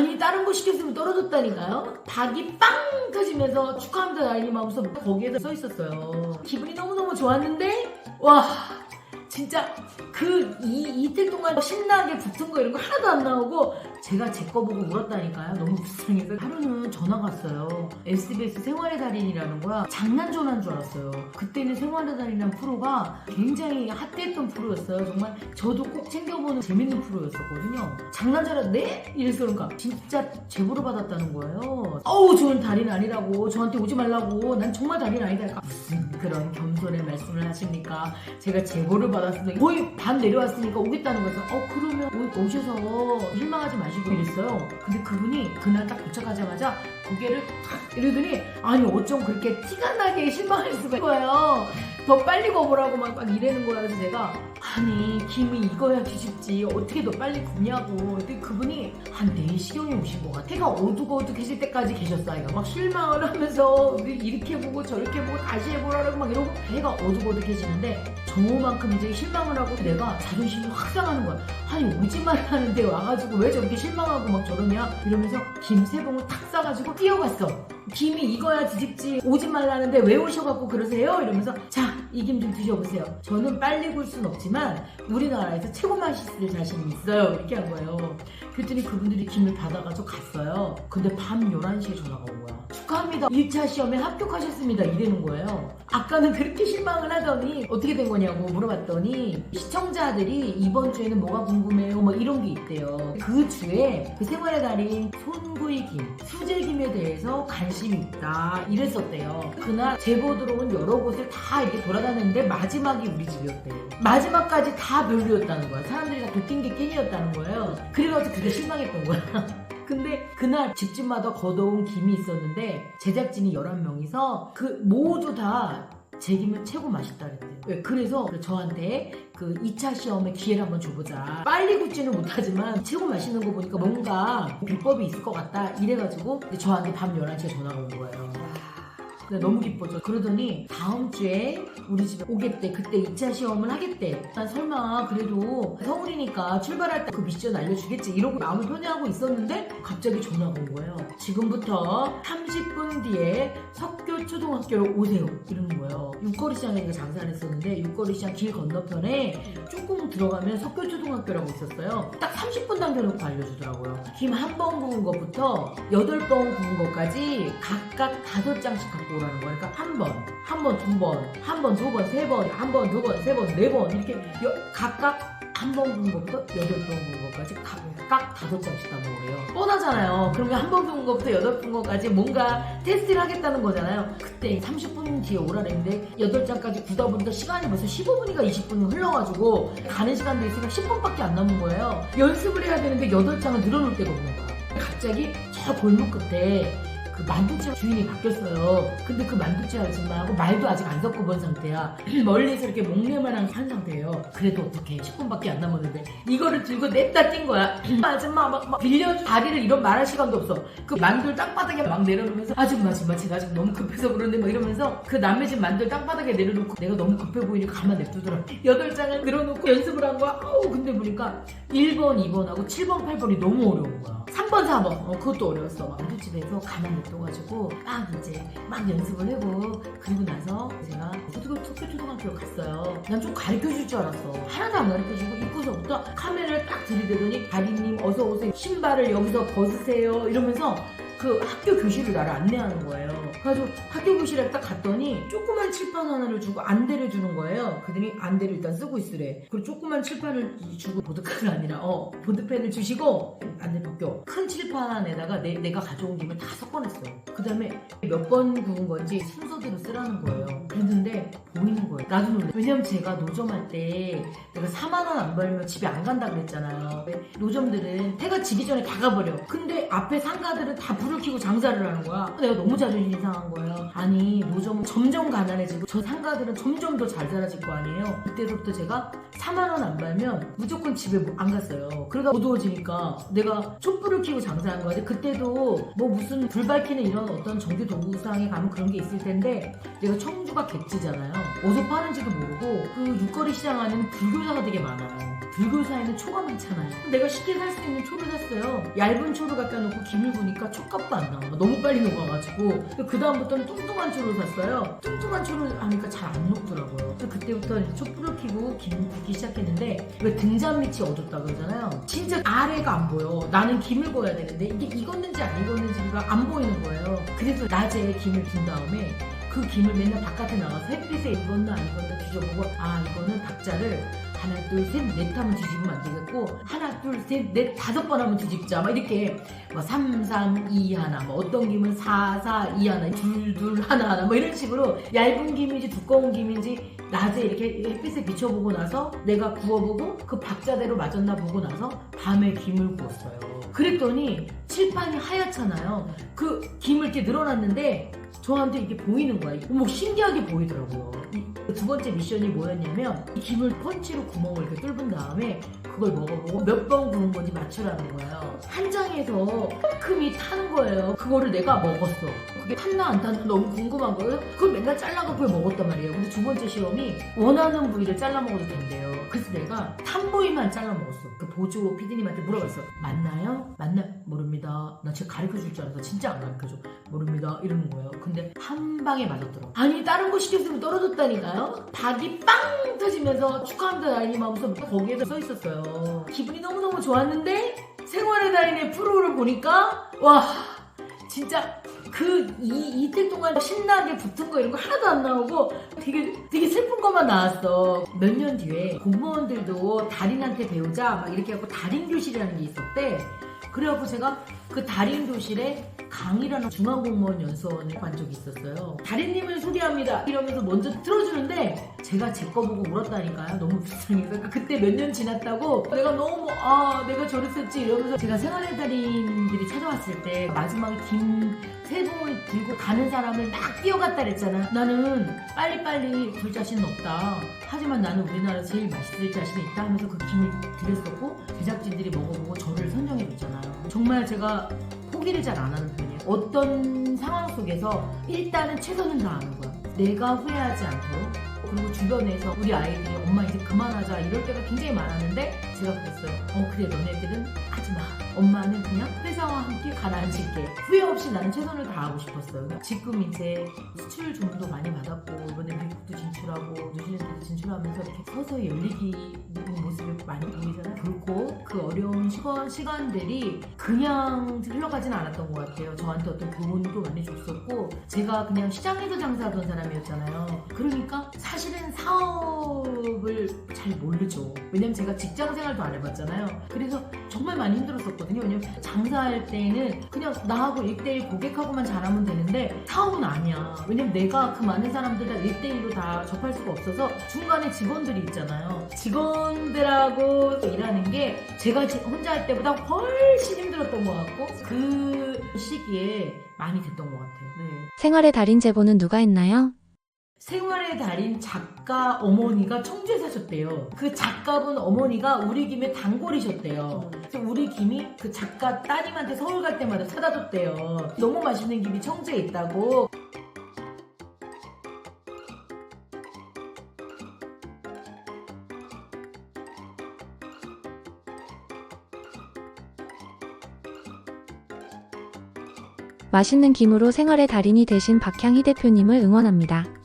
아니 다른 거 시켰으면 떨어졌다니까요. 닭이 빵 터지면서 축하합니다 나인님 하면서 거기에다 써 있었어요. 기분이 너무너무 좋았는데 와 진짜 그 이, 이틀 동안 신나게 붙은 거 이런 거 하나도 안 나오고 제가 제 거 보고 울었다니까요. 너무 불쌍해서 하루는 전화가 왔어요. SBS 생활의 달인이라는 거야. 장난 전화인 줄 알았어요. 그때는 생활의 달인이라는 프로가 굉장히 핫했던 프로였어요. 정말 저도 꼭 챙겨보는 재밌는 프로였었거든요. 장난 전화 네? 이래서 그런가 진짜 제보를 받았다는 거예요. 어우 저는 달인 아니라고 저한테 오지 말라고 난 정말 달인 아니다. 무슨 그런 겸손의 말씀을 하십니까? 제가 제보를 받았습니다. 거의 반 내려왔으니까 오겠다는 거죠. 어 그러면 오- 오셔서 실망하지 마시고 이랬어요. 근데 그분이 그날 딱 도착하자마자 고개를 탁 이러더니 아니 어쩜 그렇게 티가 나게 실망할 수가 거예요. 더 빨리 거보라고 막, 막 이래는 거야. 그래서 내가 아니 김이 익어야 뒤집지 어떻게 더 빨리 굽냐고. 근데 그분이 한 4시경에 오신 것 같아. 해가 어둑어둑해질 때까지 계셨어. 아이가 막 실망을 하면서 이렇게 보고 저렇게 보고 다시 해보라고 막 이러고 해가 어둑어둑해지는데 저만큼 이제 실망을 하고 내가 자존심이 확 상하는 거야. 아니 오지만 하는데 와가지고 왜 저렇게 실망하고 막 저러냐 이러면서 김 세 봉을 탁 싸가지고 뛰어갔어. 김이 익어야 뒤집지 오지 말라는데 왜 오셔갖고 그러세요? 이러면서 자 이 김 좀 드셔보세요. 저는 빨리 굴 순 없지만 우리나라에서 최고 맛있을 자신이 있어요. 이렇게 한 거예요. 그랬더니 그분들이 김을 받아가지고 갔어요. 근데 밤 11시에 전화가 온 거야. 축하합니다. 1차 시험에 합격하셨습니다. 이러는 거예요. 아까는 그렇게 실망을 하더니 어떻게 된 거냐고 물어봤더니 시청자들이 이번 주에는 뭐가 궁금해요? 뭐 이런 게 있대요. 그 주에 그 생활의 달인 손구이 김, 수제김에 대해서 관심 이 있다. 이랬었대요. 그날 제보 들어온 여러 곳을 다 이렇게 돌아다녔는데 마지막이 우리 집이었대. 마지막까지 다 별로였다는 거야. 사람들이 다 도낀 게 낀이었다는 거예요. 그래가지고 그게 실망했던 거야. 근데 그날 집집마다 걷어온 김이 있었는데 제작진이 11명이서 그 모두 다 제 김을 최고 맛있다 그랬대요. 네, 그래서 저한테 그 2차 시험에 기회를 한번 줘보자. 빨리 굽지는 못하지만 최고 맛있는 거 보니까 뭔가 비법이 있을 것 같다. 이래가지고 저한테 밤 11시에 전화가 온 거예요. 너무 기뻐져. 그러더니 다음 주에 우리 집에 오겠대. 그때 2차 시험을 하겠대. 난 설마 그래도 서울이니까 출발할 때 그 미션 알려주겠지. 이러고 마음을 편해하고 있었는데 갑자기 전화가 온 거예요. 지금부터 30분 뒤에 석교 초등학교로 오세요. 이러는 거예요. 육거리 시장에 장사를 했었는데 육거리 시장 길 건너편에 조금 들어가면 석교 초등학교라고 있었어요. 딱 30분 남겨놓고 알려주더라고요. 김 한 번 구운 것부터 8번 구운 것까지 각각 5장씩 갖고 오라는 거예요. 그러니까 한 번, 한 번, 두 번, 한 번, 두 번, 세 번, 한 번, 두 번, 세 번, 네 번 이렇게 여- 각각 한번 구운 것부터 여덟 번 구운 것까지 각각 다섯 장씩 다 먹으래요. 뻔하잖아요. 그러면 한번 구운 것부터 여덟 번 것까지 뭔가 테스트를 하겠다는 거잖아요. 그때 30분 뒤에 오라랬는데 여덟 장까지 구다 보니까 시간이 벌써 15분인가 20분 흘러가지고 가는 시간도 있으니까 10분밖에 안 남은 거예요. 연습을 해야 되는데 여덟 장을 늘어놓을 데가 없는 거야. 갑자기 저 골목 끝에 그 만두집 주인이 바뀌었어요. 근데 그 만두집 아줌마하고 말도 아직 안 섞어본 상태야. 멀리서 이렇게 목례만 한 상태예요. 그래도 어떻게 10분밖에 안 남았는데 이거를 들고 냅다 뛴 거야. 아줌마 막, 막 빌려준 다리를 이런 말할 시간도 없어. 그 만두를 땅바닥에 막 내려놓으면서 아줌마 아줌마 제가 지금 너무 급해서 그런데 막 이러면서 그 남의 집 만두를 땅바닥에 내려놓고 내가 너무 급해 보이니까 가만 냅두더라. 여덟 장을 늘어놓고 연습을 한 거야. 아우 근데 보니까 1번, 2번하고 7번, 8번이 너무 어려운 거야. 3번, 4번 어, 그것도 어려웠어. 만두집에서 가만 냅 둬가지고 막 이제 막 연습을 하고 그리고 나서 제가 초등학교 특별 초등학교로 갔어요. 난 좀 가르쳐 줄 줄 알았어. 하나도 안 가르쳐 주고 입구서부터 카메라를 딱 들이대더니 다리님 어서 오세요. 신발을 여기서 벗으세요. 이러면서 그 학교 교실을 나를 안내하는 거예요. 그래가지고 학교 교실에 딱 갔더니 조그만 칠판 하나를 주고 안대를 주는 거예요. 그러더니 안대를 일단 쓰고 있으래. 그리고 조그만 칠판을 주고 보드카가 아니라 어 보드펜을 주시고 안대 큰 칠판에다가 내, 내가 가져온 김을 다 섞어냈어. 그 다음에 몇 번 구운 건지 순서대로 쓰라는 거예요. 그랬는데 보이는 거예요. 나도 놀래. 왜냐면 제가 노점할 때 내가 4만 원 안 벌면 집에 안 간다 그랬잖아요. 노점들은 해가 지기 전에 다 가버려. 근데 앞에 상가들은 다 불을 켜고 장사를 하는 거야. 내가 너무 자존심이 상한 거예요. 아니 노점은 점점 가난해지고 저 상가들은 점점 더잘 살아질 거 아니에요. 그때부터 제가 4만 원 안 벌면 무조건 집에 뭐안 갔어요. 그러다 어두워지니까 내가 촛불을 켜고 장사 한 거지. 그때도 뭐 무슨 불 밝히는 이런 어떤 전기 도구상에 가면 그런 게 있을 텐데 내가 청주가 객지잖아요. 어디서 파는지도 모르고 그 육거리 시장 안에는 불교자가 되게 많아요. 불교사에는 초가 많잖아요. 내가 쉽게 살 수 있는 초를 샀어요. 얇은 초를 갖다 놓고 김을 부니까 촉값도 안 나와. 너무 빨리 녹아가지고. 그 다음부터는 뚱뚱한 초를 샀어요. 뚱뚱한 초를 하니까 잘 안 녹더라고요. 그래서 그때부터 이제 촛불을 켜고 김을 붓기 시작했는데 왜 등잔 밑이 어둡다 그러잖아요. 진짜 아래가 안 보여. 나는 김을 구워야 되는데 이게 익었는지 안 익었는지가 안 보이는 거예요. 그래서 낮에 김을 둔 다음에 그 김을 맨날 바깥에 나가서 햇빛에 익었나 안 익었나 뒤져보고 아 이거는 박자를 하나 둘 셋 넷 하면 뒤집으면 안 되겠고 하나 둘 셋 넷 다섯 번 하면 뒤집자. 막 이렇게. 뭐 3, 3, 2 하나. 뭐 어떤 김은 4, 4, 2 하나. 둘, 둘 하나 하나. 뭐 이런 식으로 얇은 김인지 두꺼운 김인지 낮에 이렇게 햇빛에 비춰보고 나서 내가 구워보고 그 박자대로 맞았나 보고 나서 밤에 김을 구웠어요. 그랬더니 칠판이 하얗잖아요. 그 김을 이렇게 늘어놨는데 저한테 이게 보이는 거야. 뭐 신기하게 보이더라고요. 이두 번째 미션이 뭐였냐면 이 김을 펀치로 구멍을 이렇게 뚫은 다음에 그걸 먹어보고 몇 번 구운 건지 맞추라는 거예요. 한 장에서 금이 타는 거예요. 그거를 내가 먹었어. 그게 탔나 안 탔나 너무 궁금한 거예요. 그걸 맨날 잘라갖고 먹었단 말이에요. 근데 두 번째 시험이 원하는 부위를 잘라 먹어도 된대요. 그래서 내가 탄 부위만 잘라 먹었어. 그 보조 PD님한테 물어봤어. 맞나요? 맞나? 모릅니다. 나 진짜 가르쳐 줄 줄 알아서 진짜 안 가르쳐 줘. 모릅니다. 이러는 거예요. 근데 한 방에 맞았더라고. 아니 다른 거 시켰으면 떨어졌다니까요. 닭이 빵 터지면서 축하합니다 나인님 하면서 거기에도 써 있었어요. 기분이 너무너무 좋았는데 생활의 달인의 프로를 보니까 와 진짜 그 이, 이틀 동안 신나게 붙은 거 이런 거 하나도 안 나오고 되게 되게 슬픈 것만 나왔어. 몇 년 뒤에 공무원들도 달인한테 배우자 막 이렇게 하고 달인 교실이라는 게 있었대. 그래갖고 제가 그 달인 교실에 강이라는 중앙공무원 연수원에 간 적이 있었어요. 달인님을 소개합니다. 이러면서 먼저 틀어주는데 제가 제 거 보고 울었다니까요. 너무 불쌍해서. 그러니까 그때 몇 년 지났다고 내가 너무 아 내가 저랬었지 이러면서 제가 생활의 달인들이 찾아왔을 때 마지막에 김 세 봉을 들고 가는 사람을 막 뛰어갔다 그랬잖아. 나는 빨리빨리 굴 자신은 없다. 하지만 나는 우리나라 제일 맛있을 자신이 있다 하면서 그 김을 드렸었고 제작진들이 먹어보고 저를 선정해줬잖아요. 정말 제가 포기를 잘 안 하는 편이에요. 어떤 상황 속에서 일단은 최선을 다하는 거야. 내가 후회하지 않도록. 그리고 주변에서 우리 아이들이 엄마 이제 그만하자 이럴 때가 굉장히 많았는데 제가 그랬어요. 어 그래 너네들은 하지 마. 엄마는 그냥 회사와 함께 가라앉을게. 후회 없이 나는 최선을 다하고 싶었어요. 지금 이제 수출 주문도 많이 받았고 이번에 미국도 진출하고 뉴질랜드도 진출하면서 이렇게 서서히 열리기 있는 모습이 많이 보이잖아요. 결코 그 어려운 시간, 시간들이 그냥 흘러가진 않았던 것 같아요. 저한테 어떤 교훈도 많이 줬었고 제가 그냥 시장에서 장사하던 사람이었잖아요. 그러니까 사실은 사업을 잘 모르죠. 왜냐면 제가 직장 생활 도 안 해봤잖아요. 그래서 정말 많이 힘들었었거든요. 왜냐면 장사할 때는 그냥 나하고 1대1 고객하고만 잘하면 되는데 사업은 아니야. 왜냐면 내가 그 많은 사람들을 1대1로 다 접할 수가 없어서 중간에 직원들이 있잖아요. 직원들하고 일하는 게 제가 지- 혼자 할 때보다 훨씬 힘들었던 것 같고 그 시기에 많이 됐던 것 같아요. 네. 생활의 달인 제보는 누가 했나요? 생활의 달인 작가 어머니가 청주에 사셨대요. 그 작가분 어머니가 우리 김에 단골이셨대요. 그래서 우리 김이 그 작가 따님한테 서울 갈 때마다 사다 줬대요. 너무 맛있는 김이 청주에 있다고. 맛있는 김으로 생활의 달인이 되신 박향희 대표님을 응원합니다.